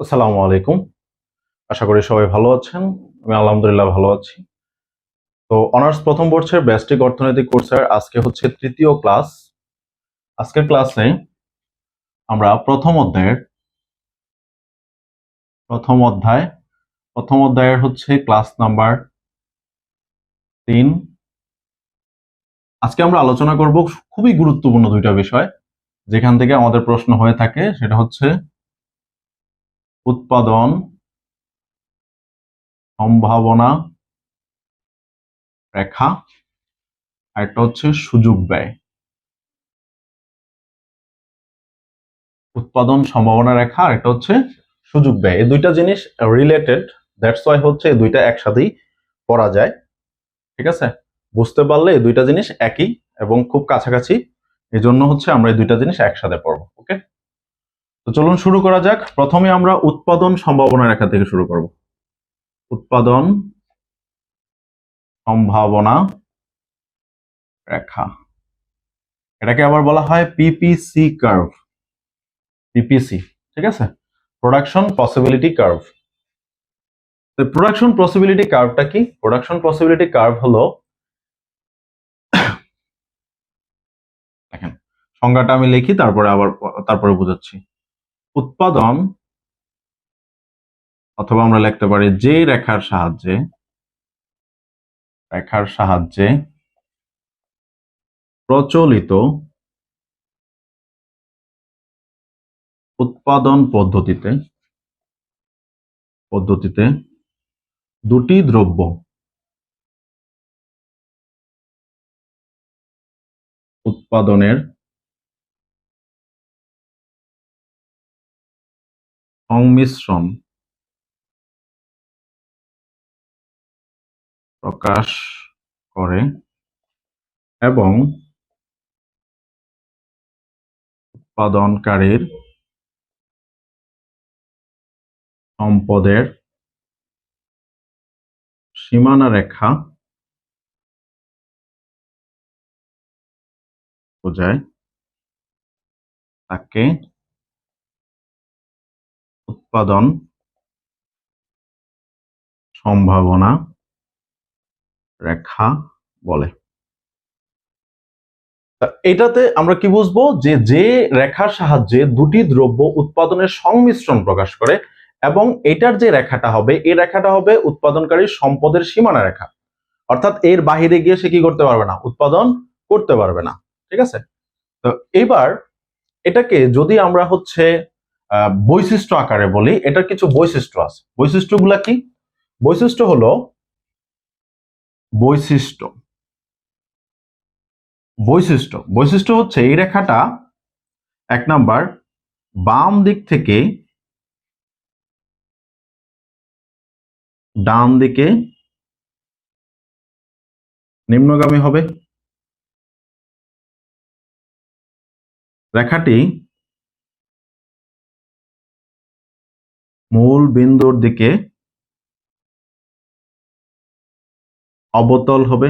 আসসালামু আলাইকুম। আশা করি সবাই ভালো আছেন। আমি আলহামদুলিল্লাহ ভালো আছি। তো অনার্স প্রথম বর্ষের ব্যাস্টিক অর্থনৈতিক কোর্সের আজকে হচ্ছে তৃতীয় ক্লাস। আজকের ক্লাসে আমরা প্রথম অধ্যায়ের, প্রথম অধ্যায়, প্রথম অধ্যায়ের হচ্ছে ক্লাস নাম্বার তিন। আজকে আমরা আলোচনা করব খুবই গুরুত্বপূর্ণ দুইটা বিষয়, যেখান থেকে আমাদের প্রশ্ন হয়ে থাকে, সেটা হচ্ছে উৎপাদন, সম্ভাবনা, রেখা, আর একটা হচ্ছে সুযোগ ব্যয়। উৎপাদন, সম্ভাবনা, রেখা, আর একটা হচ্ছে সুযোগ ব্যয়। এই দুইটা জিনিস রিলেটেড দ্যাটস ওয়াই হচ্ছে এই দুইটা একসাথেই পড়া যায়। ঠিক আছে? বুঝতে পারলে এই দুইটা জিনিস একই এবং খুব কাছাকাছি। এই জন্য হচ্ছে আমরা এই দুইটা জিনিস একসাথে পড়ব ওকে তো চলুন শুরু করা যাক। প্রথমে আমরা উৎপাদন সম্ভাবনা রেখা থেকে শুরু করব। উৎপাদন সম্ভাবনা রেখা। এটাকে আবার বলা হয় পিপিসি কার্ভ পিপিসি ঠিক আছে? Production possibility curve production possibility কার্ভটা কি? প্রোডাকশন পসিবিলিটি কার্ভ হলো দেখেন, সংজ্ঞাটা আমি লিখি, তারপরে আবার, তারপরে বোঝাচ্ছি। উৎপাদন অথবা আমরা লিখতে পারি যে রেখার সাহায্যে রেখার সাহায্যে প্রচলিত উৎপাদন পদ্ধতিতে পদ্ধতিতে দুটি দ্রব্য উৎপাদনের সংমিশ্রণ প্রকাশ করে এবং উৎপাদনকারীর সম্পদের সীমানা রেখা বোঝায় তাকে উৎপাদন সম্ভাবনা রেখা বলে। এটাতে আমরা কি বুঝব? যে যে রেখার সাহায্যে দুটি দ্রব্য উৎপাদনের সংমিশ্রণ প্রকাশ করে এবং এটার যে রেখাটা হবে এই রেখাটা হবে উৎপাদনকারী সম্পদের সীমানা রেখা। অর্থাৎ এর বাহিরে গিয়ে সে কি করতে পারবে না? উৎপাদন করতে পারবে না। ঠিক আছে? তো এবার এটাকে যদি আমরা হচ্ছে বৈশিষ্ট্য আকারে বলি, এটার কিছু বৈশিষ্ট্য আছে। বৈশিষ্ট্যগুলা কি? বৈশিষ্ট্য হলো বৈশিষ্ট্য। বৈশিষ্ট্য। বৈশিষ্ট্য হচ্ছে এই রেখাটা এক নাম্বার বাম দিক থেকে ডান দিকে নিম্নগামী হবে। রেখাটি মূল বিন্দুর দিকে অবতল হবে।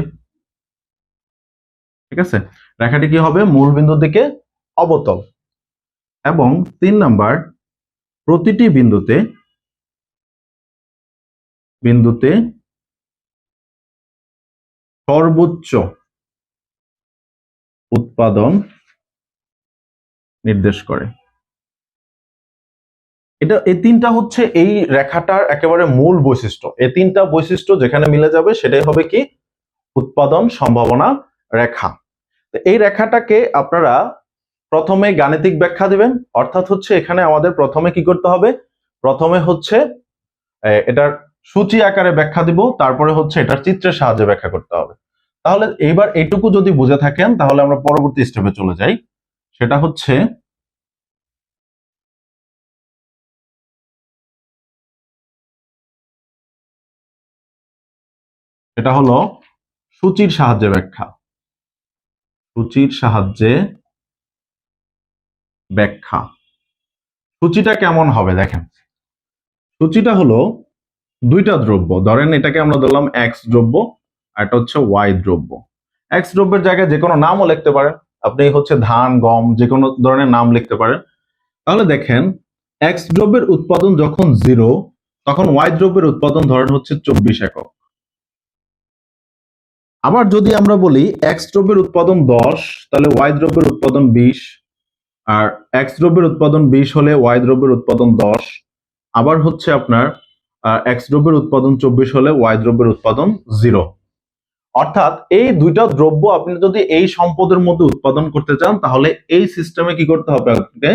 ঠিক আছে? রেখাটি কি হবে? মূল বিন্দুর দিকে অবতল। এবং তিন নাম্বার, প্রতিটি বিন্দুতে বিন্দুতে সর্বোচ্চ উৎপাদন নির্দেশ করে। এটা এই তিনটা হচ্ছে এই রেখাটার একেবারে মূল বৈশিষ্ট্য। এই তিনটা বৈশিষ্ট্য যেখানে মিলে যাবে সেটাই হবে কি? উৎপাদন সম্ভাবনা রেখা। এই রেখাটাকে আপনারা প্রথমে গাণিতিক ব্যাখ্যা দিবেন। অর্থাৎ হচ্ছে এখানে আমাদের প্রথমে কি করতে হবে? প্রথমে হচ্ছে এটার সূচি আকারে ব্যাখ্যা দিব, তারপরে হচ্ছে এটার চিত্রের সাহায্যে ব্যাখ্যা করতে হবে। তাহলে এইবার এইটুকু যদি বুঝে থাকেন, তাহলে আমরা পরবর্তী স্টেপে চলে যাই। সেটা হচ্ছে এটা হলো সূচির সাহায্যে ব্যাখ্যা। সূচির সাহায্যে ব্যাখ্যা। সূচিটা কেমন হবে দেখেন। সূচিটা হলো দুইটা দ্রব্য। ধরেন এটাকে আমরা ধরলাম এক্স দ্রব্য আর এটা হচ্ছে ওয়াই দ্রব্য। এক্স দ্রব্যের জায়গায় যে কোনো নামও লিখতে পারেন। আপনি হচ্ছে ধান, গম যে কোনো ধরনের নাম লিখতে পারেন। তাহলে দেখেন এক্স দ্রব্যের উৎপাদন যখন জিরো তখন ওয়াই দ্রব্যের উৎপাদন ধরেন হচ্ছে চব্বিশ একক। আবার যদি আমরা বলি এক্স দ্রব্যের উৎপাদন দশ, তাহলে ওয়াই দ্রব্যের উৎপাদন বিশ, আর এক্স দ্রব্যের উৎপাদন বিশ হলে ওয়াই দ্রব্যের উৎপাদন দশ। আবার হচ্ছে আপনার এক্স দ্রব্যের উৎপাদন চব্বিশ হলে ওয়াই দ্রব্যের উৎপাদন জিরো। অর্থাৎ এই দুইটা দ্রব্য আপনি যদি এই সম্পদের মধ্যে উৎপাদন করতে চান, তাহলে এই সিস্টেমে কি করতে হবে আপনাকে?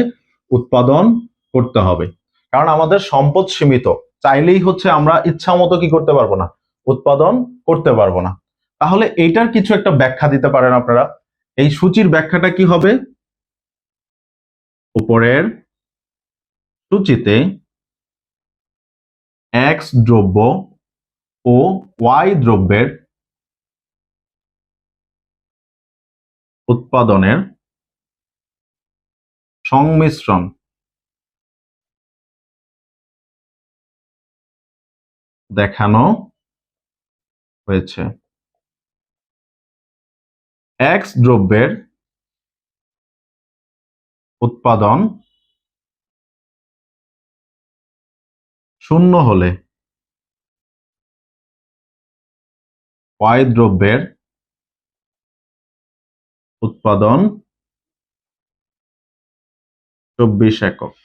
উৎপাদন করতে হবে। কারণ আমাদের সম্পদ সীমিত। চাইলেই হচ্ছে আমরা ইচ্ছা মতো কি করতে পারব না? উৎপাদন করতে পারব না। তাহলে এইটার কিছু একটা ব্যাখ্যা দিতে পারেন আপনারা। এই সূচির ব্যাখ্যাটা কি হবে? উপরের সূচিতে এক্স দ্রব্য ও ওয়াই দ্রব্যের উৎপাদনের সংমিশ্রণ। দেখানো হয়েছে। এক্স দ্রব্যের উৎপাদন শূন্য হলে ওয়াই দ্রব্যের উৎপাদন চব্বিশ একক।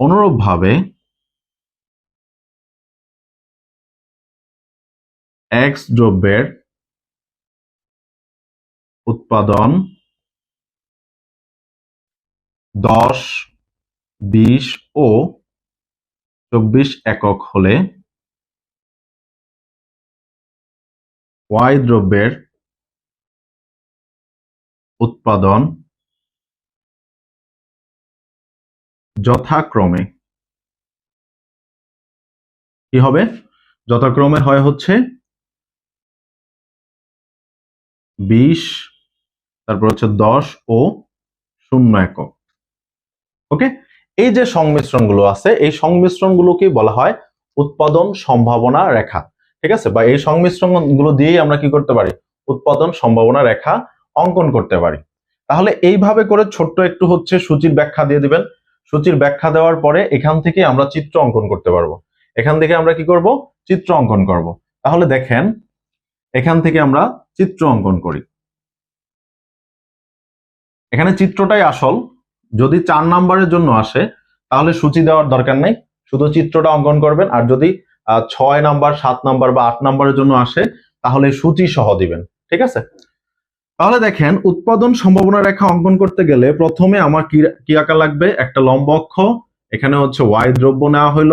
অনুরূপভাবে এক্স দ্রব্যের উৎপাদন দশ, বিশ ও চব্বিশ একক হলে ওয়াই দ্রব্যের উৎপাদন যথাক্রমে কি হবে? যথাক্রমে হয় হচ্ছে বিশ তারপর হচ্ছে দশ ও শূন্য একক। ওকে? এই যে সংমিশ্রণগুলো আছে, এই সংমিশ্রণগুলোকে বলা হয় উৎপাদন সম্ভাবনা রেখা। ঠিক আছে? বা এই সংমিশ্রণগুলো দিয়েই আমরা কি করতে পারি? উৎপাদন সম্ভাবনা রেখা অঙ্কন করতে পারি। তাহলে এইভাবে করে ছোট্ট একটু হচ্ছে সূচির ব্যাখ্যা দিয়ে দিবেন। সূচির ব্যাখ্যা দেওয়ার পরে এখান থেকে আমরা চিত্র অঙ্কন করতে পারব। এখান থেকে আমরা কি করব? চিত্র অঙ্কন করব। তাহলে দেখেন, এখান থেকে আমরা চিত্র অঙ্কন করি। এখানে চিত্রটাই আসল। যদি চার নাম্বারের জন্য আসে, তাহলে সূচি দেওয়ার দরকার নেই। শুধু চিত্রটা অঙ্কন করবেন, আর যদি ছয় নাম্বার, সাত নাম্বার বা আট নাম্বারের জন্য আসে, তাহলে সূচি সহ দিবেন। ঠিক আছে? তাহলে দেখেন, উৎপাদন সম্ভাবনা রেখা অঙ্কন করতে গেলে প্রথমে আমার কি আঁকা লাগবে? একটা লম্ব অক্ষ, এখানে হচ্ছে ওয়াই দ্রব্য নেওয়া হইল,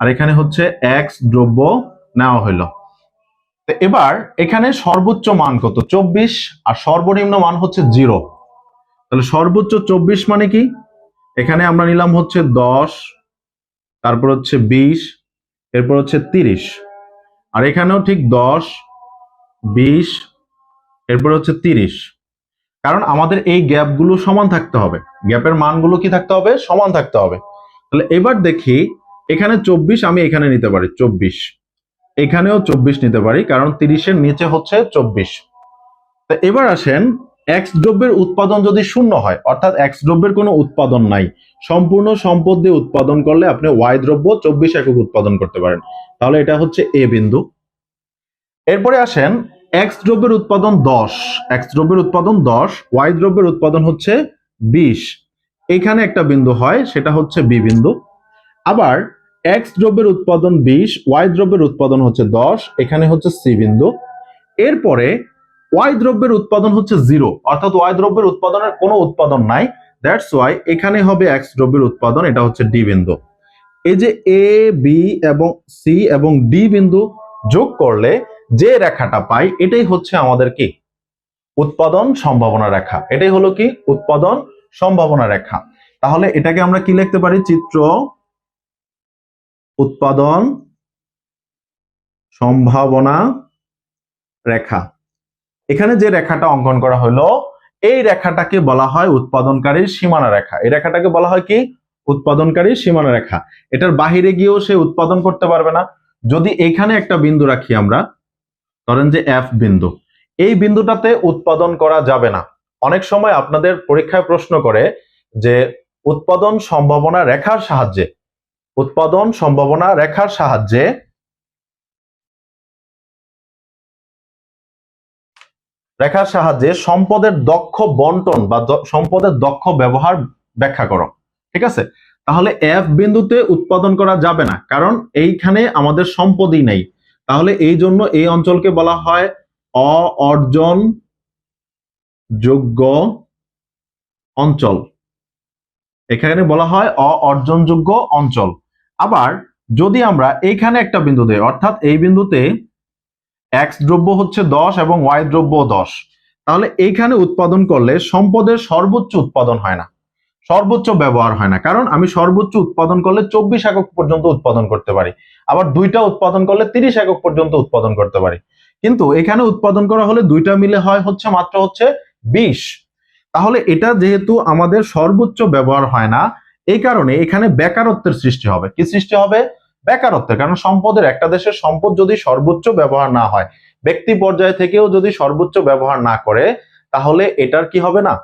আর এখানে হচ্ছে এক্স দ্রব্য নেওয়া হইল। এবার এখানে সর্বোচ্চ মান কত? চব্বিশ, আর সর্বনিম্ন মান হচ্ছে জিরো। তাহলে সর্বোচ্চ চব্বিশ মানে কি? এখানে আমরা নিলাম হচ্ছে দশ, তারপর হচ্ছে বিশ, এরপর হচ্ছে তিরিশ। আর এখানেও ঠিক দশ, বিশ, এরপর হচ্ছে তিরিশ। কারণ আমাদের এই গ্যাপগুলো সমান থাকতে হবে। গ্যাপের মানগুলো কি থাকতে হবে? সমান থাকতে হবে। তাহলে এবার দেখি, এখানে চব্বিশ আমি এখানে নিতে পারি, চব্বিশ। এখানেও চব্বিশ নিতে পারি, কারণ তিরিশের নিচে হচ্ছে চব্বিশ। তো এবার আসেন এক্স দ্রব্যের উৎপাদন যদি শূন্য হয়, অর্থাৎ এক্স দ্রব্যের কোনো উৎপাদন নাই, সম্পূর্ণ সম্পদ দিয়ে উৎপাদন করলে আপনি ওয়াই দ্রব্য চব্বিশ একক উৎপাদন করতে পারেন। তাহলে এটা হচ্ছে এ বিন্দু। এরপরে আসেন এক্স দ্রব্যের উৎপাদন দশ। এক্স দ্রব্যের উৎপাদন দশ ওয়াই দ্রব্যের উৎপাদন হচ্ছে বিশ। এখানে একটা বিন্দু হয়, সেটা হচ্ছে বি বিন্দু। আবার এক্স দ্রব্যের উৎপাদন বিশ ওয়াই দ্রব্যের উৎপাদন হচ্ছে দশ, এখানে হচ্ছে সি বিন্দু। এরপরে ওয়াই দ্রব্যের উৎপাদন হচ্ছে জিরো অর্থাৎ ওয়াই দ্রব্যের উৎপাদনের কোনো উৎপাদন নাই। দ্যাটস ওয়াই এখানে হবে এক্স দ্রব্যের উৎপাদন, এটা হচ্ছে ডি বিন্দু। এই যে এ বি এবং সি এবং ডি বিন্দু যোগ করলে যে রেখাটা পাই, এটাই হচ্ছে আমাদের কি? উৎপাদন সম্ভাবনা রেখা। এটাই হলো কি? উৎপাদন সম্ভাবনা রেখা। তাহলে এটাকে আমরা কি লিখতে পারি? চিত্র উৎপাদন সম্ভাবনা রেখা। এখানে যে রেখাটা অঙ্কন করা হলো, এই রেখাটাকে বলা হয় উৎপাদনকারীর সীমানা রেখা। এই রেখাটাকে বলা হয় কি? উৎপাদনকারীর সীমানা রেখা। এটার বাহিরে গিয়েও সে উৎপাদন করতে পারবে না। যদি এখানে একটা বিন্দু রাখি আমরা, ধরেন যে এফ বিন্দু, এই বিন্দুটাতে উৎপাদন করা যাবে না। অনেক সময় আপনাদের পরীক্ষায় প্রশ্ন করে যে, উৎপাদন সম্ভাবনা রেখার সাহায্যে, উৎপাদন সম্ভাবনা রেখার সাহায্যে রেখার সাহায্যে সম্পদের দক্ষ বন্টন বা সম্পদের দক্ষ ব্যবহার ব্যাখ্যা করো, ঠিক আছে? তাহলে এফ বিন্দুতে উৎপাদন করা যাবে না, কারণ এইখানে আমাদের সম্পদই নেই। তাহলে এই জন্য এই অঞ্চলকে বলা হয় অ অর্জন যোগ্য অঞ্চল। এখানে বলা হয় অ অর্জনযোগ্য অঞ্চল। আবার যদি আমরা এইখানে একটা বিন্দু দেই, অর্থাৎ এই বিন্দুতে এক্স দ্রব্য হচ্ছে দশ এবং ওয়াই দ্রব্য দশ। তাহলে এইখানে উৎপাদন করলে সম্পদের সর্বোচ্চ উৎপাদন হয় না। সর্বোচ্চ ব্যবহার হয় না। কারণ আমি সর্বোচ্চ উৎপাদন করলে চব্বিশ একক পর্যন্ত উৎপাদন করতে পারি। আবার দুইটা উৎপাদন করলে তিরিশ একক পর্যন্ত উৎপাদন করতে পারি। কিন্তু এখানে উৎপাদন করা হলে দুইটা মিলে হয় হচ্ছে মাত্র হচ্ছে বিশ। তাহলে এটা যেহেতু আমাদের সর্বোচ্চ ব্যবহার হয় না, এই কারণে এখানে বেকারত্বের সৃষ্টি হবে। কি সৃষ্টি হবে? বেকারত্বের, কারণ সম্পদের, একটা দেশের সম্পদ যদি সর্বোচ্চ ব্যবহার না হয়, ব্যক্তি পর্যায় থেকেও যদি সর্বোচ্চ ব্যবহার না করে, তাহলে এটার কি হবে না?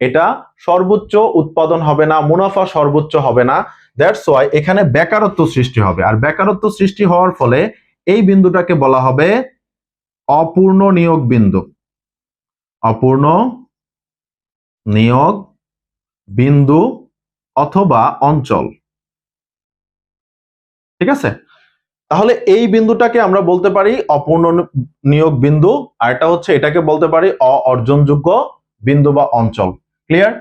এটা সর্বোচ্চ উৎপাদন হবে না, মুনাফা সর্বোচ্চ হবে না। দ্যাটস ওয়াই এখানে বেকারত্ব সৃষ্টি হবে। আর বেকারত্ব সৃষ্টি হওয়ার ফলে এই বিন্দুটাকে বলা হবে অপূর্ণ নিয়োগ বিন্দু। অপূর্ণ নিয়োগ বিন্দু অথবা অঞ্চল। ঠিক আছে? তাহলে এই বিন্দুটাকে আমরা বলতে পারি অপূর্ণ নিয়োগ বিন্দু, আর এটা হচ্ছে এটাকে বলতে পারি অ অর্জনযোগ্য বিন্দু বা অঞ্চল। ক্লিয়ার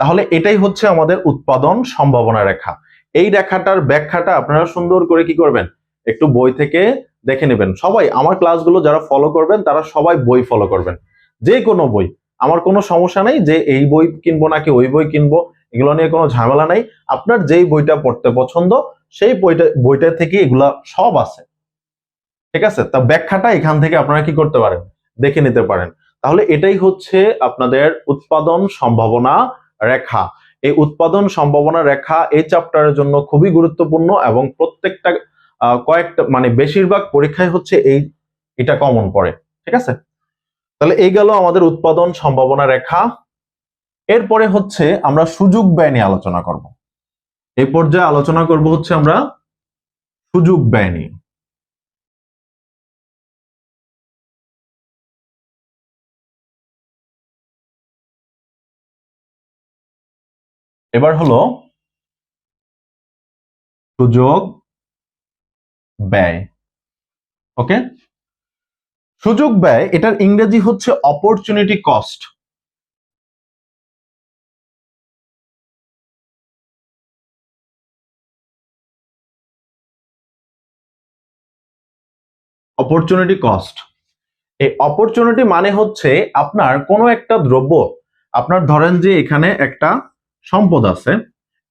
তাহলে এটাই হচ্ছে আমাদের উৎপাদন সম্ভাবনা রেখা। এই রেখাটার ব্যাখ্যাটা আপনারা সুন্দর করে কি করবেন? একটু বই থেকে দেখে নেবেন। সবাই, আমার ক্লাসগুলো যারা ফলো করবেন, তারা সবাই বই ফলো করবেন। যে কোনো বই। আমার কোনো সমস্যা নেই যে এই বই কিনবো নাকি ওই বই কিনবো। এগুলো নিয়ে কোনো ঝামেলা নাই। আপনার যেই বইটা পড়তে পছন্দ, সেই বইটা বইটা থেকে এগুলা সব আছে। ঠিক আছে? তা ব্যাখ্যাটা এখান থেকে আপনারা কি করতে পারেন? দেখে নিতে পারেন। তাহলে এটাই হচ্ছে আপনাদের উৎপাদন সম্ভাবনা রেখা। এই উৎপাদন সম্ভাবনা রেখা এই চ্যাপ্টারের জন্য খুবই গুরুত্বপূর্ণ এবং প্রত্যেকটা কয়েকটা মানে বেশিরভাগ পরীক্ষায় হচ্ছে এই, এটা কমন পড়ে। ঠিক আছে? তাহলে এই গেল আমাদের উৎপাদন সম্ভাবনা রেখা। এরপরে হচ্ছে আমরা সুযোগ ব্যয় নিয়ে আলোচনা করব। এই পর্যায়ে আলোচনা করব হচ্ছে আমরা সুযোগ ব্যয় নিয়ে। এবার হলো সুযোগ ব্যয়। ওকে? সুযোগ ব্যয়, এটার ইংরেজি হচ্ছে অপরচুনিটি কস্ট অপরচুনিটি কস্ট এই অপরচুনিটি মানে হচ্ছে আপনার কোনো একটা দ্রব্য, আপনার ধরেন যে এখানে একটা সম্পদ আছে,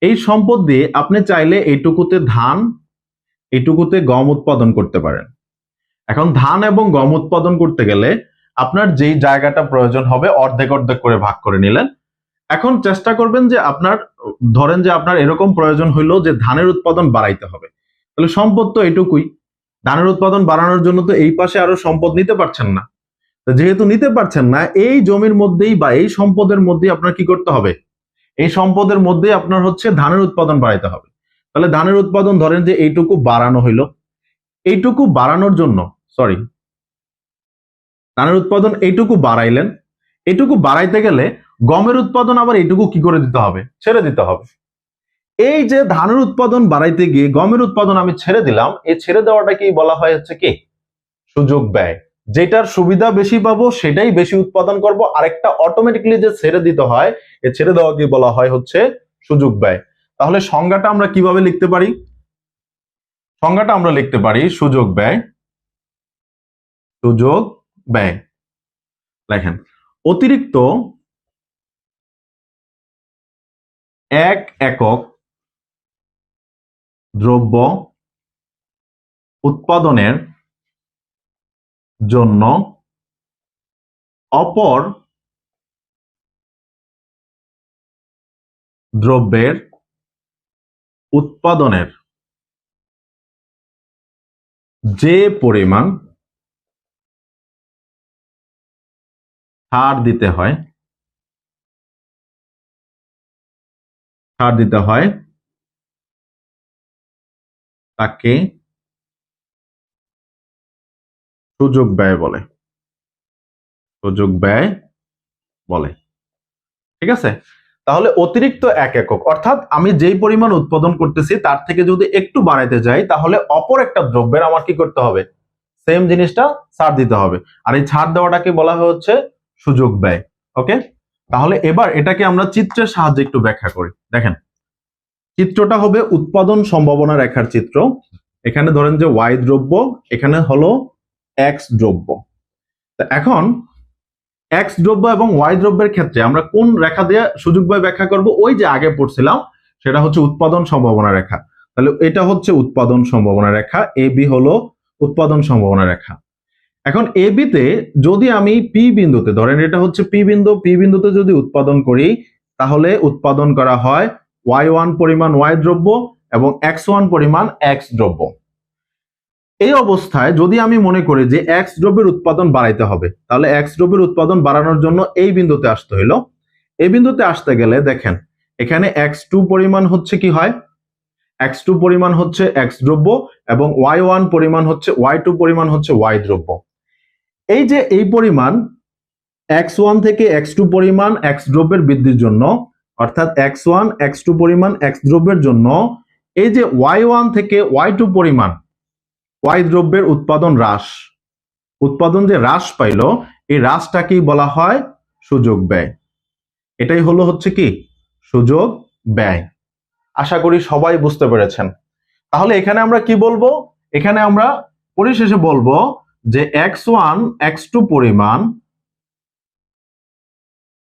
এই সম্পদ দিয়ে আপনি চাইলে এইটুকুতে ধান, এইটুকুতে গম উৎপাদন করতে পারেন। এখন ধান এবং গম উৎপাদন করতে গেলে আপনার যেই জায়গাটা প্রয়োজন হবে অর্ধেক অর্ধেক করে ভাগ করে নিলেন। এখন চেষ্টা করবেন যে আপনার, ধরেন যে আপনার এরকম প্রয়োজন হইল যে ধানের উৎপাদন বাড়াইতে হবে। তাহলে সম্পদ তো এটুকুই ধানের উৎপাদন বাড়ানোর জন্য তো এই পাশে আরও সম্পদ নিতে পারছেন না। যেহেতু নিতে পারছেন না, এই জমির মধ্যেই বা এই সম্পদের মধ্যেই আপনার কি করতে হবে? এই সম্পদের মধ্যেই আপনার হচ্ছে ধানের উৎপাদন বাড়াইতে হবে। তাহলে ধানের উৎপাদন ধরেন যে এইটুকু বাড়ানো হইল। এইটুকু বাড়ানোর জন্য সরি ধানের উৎপাদন এইটুকু বাড়াইলেন। এইটুকু বাড়াইতে গেলে গমের উৎপাদন আবার এইটুকু কি করে দিতে হবে? ছেড়ে দিতে হবে। এই যে ধানের উৎপাদন বাড়াইতে গিয়ে গমের উৎপাদন আমি ছেড়ে দিলাম, এই ছেড়ে দেওয়াটাকেই বলা হয় হচ্ছে কি? সুযোগ ব্যয়। যেটার সুবিধা বেশি পাবো, সেটাই বেশি উৎপাদন করব। আরেকটা অটোমেটিকলি যে ছেড়ে দিতে হয়, এ ছেড়ে দেওয়াকে বলা হয় হচ্ছে সুযোগ ব্যয়। তাহলে সংজ্ঞাটা আমরা কীভাবে লিখতে পারি? সংজ্ঞাটা আমরা লিখতে পারি সুযোগ ব্যয় সুযোগ ব্যয়। লেখেন অতিরিক্ত এক একক দ্রব্য উৎপাদনের জন্য অপর দ্রব্যের উৎপাদনের যে পরিমাণ ছাড় দিতে হয় ছাড় দিতে হয় তাকে সুযোগ ব্যয় বলে। সুযোগ ব্যয় বলে। ঠিক আছে? তাহলে অতিরিক্ত এক একক, অর্থাৎ আমি যেই পরিমাণ উৎপাদন করতেছি তার থেকে যদি একটু বাড়াইতে যাই, তাহলে অপর একটা দ্রব্যের আমার কি করতে হবে? সেম জিনিসটা ছাড় দিতে হবে। আর এই ছাড় দেওয়াটাকে বলা হচ্ছে সুযোগ ব্যয়। ওকে তাহলে এবার এটাকে আমরা চিত্রের সাহায্যে একটু ব্যাখ্যা করি। দেখেন চিত্রটা হবে উৎপাদন সম্ভাবনা রেখার চিত্র। এখানে ধরেন যে ওয়াই দ্রব্য, এখানে হলো এক্স দ্রব্য। এখন এক্স দ্রব্য এবং ওয়াই দ্রব্যের ক্ষেত্রে আমরা কোন রেখা দিয়ে সুযোগ ব্যাখ্যা করব? ওই যে আগে পড়ছিলাম, সেটা হচ্ছে উৎপাদন সম্ভাবনা রেখা। তাহলে এটা হচ্ছে উৎপাদন সম্ভাবনা রেখা, এ, বি হলো উৎপাদন সম্ভাবনা রেখা। এখন এ বিতে যদি আমি পি বিন্দুতে, ধরেন এটা হচ্ছে পি বিন্দু, পি বিন্দুতে যদি উৎপাদন করি, তাহলে উৎপাদন করা হয় ওয়াই ওয়ান পরিমাণ ওয়াই দ্রব্য এবং এক্স ওয়ান পরিমাণ এক্স দ্রব্য। এই অবস্থায় যদি আমি মনে করি যে এক্স দ্রব্যের উৎপাদন বাড়াইতে হবে, তাহলে এক্স দ্রব্যের উৎপাদন বাড়ানোর জন্য এই বিন্দুতে আসতে হইল। এই বিন্দুতে আসতে গেলে দেখেন, এখানে এক্স টু পরিমাণ হচ্ছে কি হয়? এক্স টু পরিমাণ হচ্ছে এক্স দ্রব্য এবং ওয়াই ওয়ান পরিমাণ হচ্ছে ওয়াই টু পরিমাণ হচ্ছে ওয়াই দ্রব্য। এই যে এই পরিমাণ এক্স ওয়ান থেকে এক্স টু পরিমাণ এক্স দ্রব্যের বৃদ্ধির জন্য অর্থাৎ এক্স ওয়ান এক্স টু পরিমাণ এক্স দ্রব্যের জন্য এই যে ওয়াই ওয়ান থেকে ওয়াই টু পরিমাণ ওয়াই দ্রব্যের উৎপাদন হ্রাস। উৎপাদন যে হ্রাস পাইল, এই হ্রাসটাকেই বলা হয় সুযোগ ব্যয়। এটাই হলো হচ্ছে কি? সুযোগ ব্যয়। আশা করি সবাই বুঝতে পেরেছেন। তাহলে এখানে আমরা কি বলব? এখানে আমরা পরিশেষে বলব যে এক্স ওয়ান এক্স টু পরিমাণ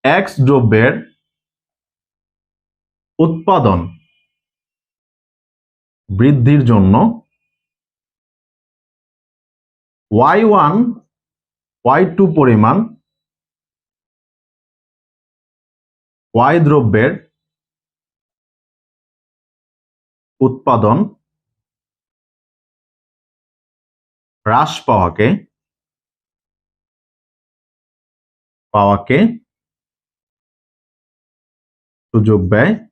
এক্স দ্রব্যের উৎপাদন বৃদ্ধির জন্য ওয়াই ওয়ান, ওয়াই টু পরিমাণ ওয়াই দ্রব্যের উৎপাদন হ্রাস পাওয়াকে পাওয়াকে সুযোগ ব্যয়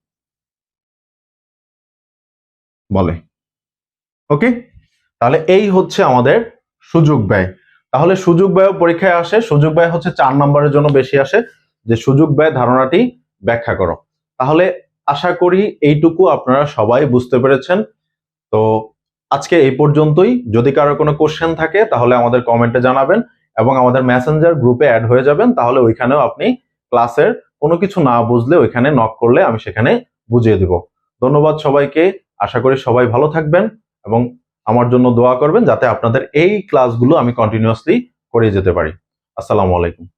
বলে। ওকে তাহলে এই হচ্ছে আমাদের সুযোগ ব্যয়। তাহলে সুযোগ ব্যয় পরীক্ষায় আসে। সুযোগ ব্যয় হচ্ছে চার নম্বরের জন্য বেশি আসে। যে সুযোগ ব্যয় ধারণাটি ব্যাখ্যা করো। তাহলে আশা করি এইটুকু আপনারা সবাই বুঝতে পেরেছেন। তো আজকে এই পর্যন্তই। যদি কারও কোনো কোশ্চেন থাকে, তাহলে আমাদের কমেন্টে জানাবেন এবং আমাদের মেসেঞ্জার গ্রুপে অ্যাড হয়ে যাবেন। তাহলে ওইখানেও আপনি ক্লাসের কোনো কিছু না বুঝলে ওইখানে নক করলে আমি সেখানে বুঝিয়ে দিব। ধন্যবাদ সবাইকে। আশা করি সবাই ভালো থাকবেন এবং আমার জন্য দোয়া করবেন যাতে আপনাদের এই ক্লাসগুলো আমি কন্টিনিউয়াসলি করে যেতে পারি। আসসালামু আলাইকুম।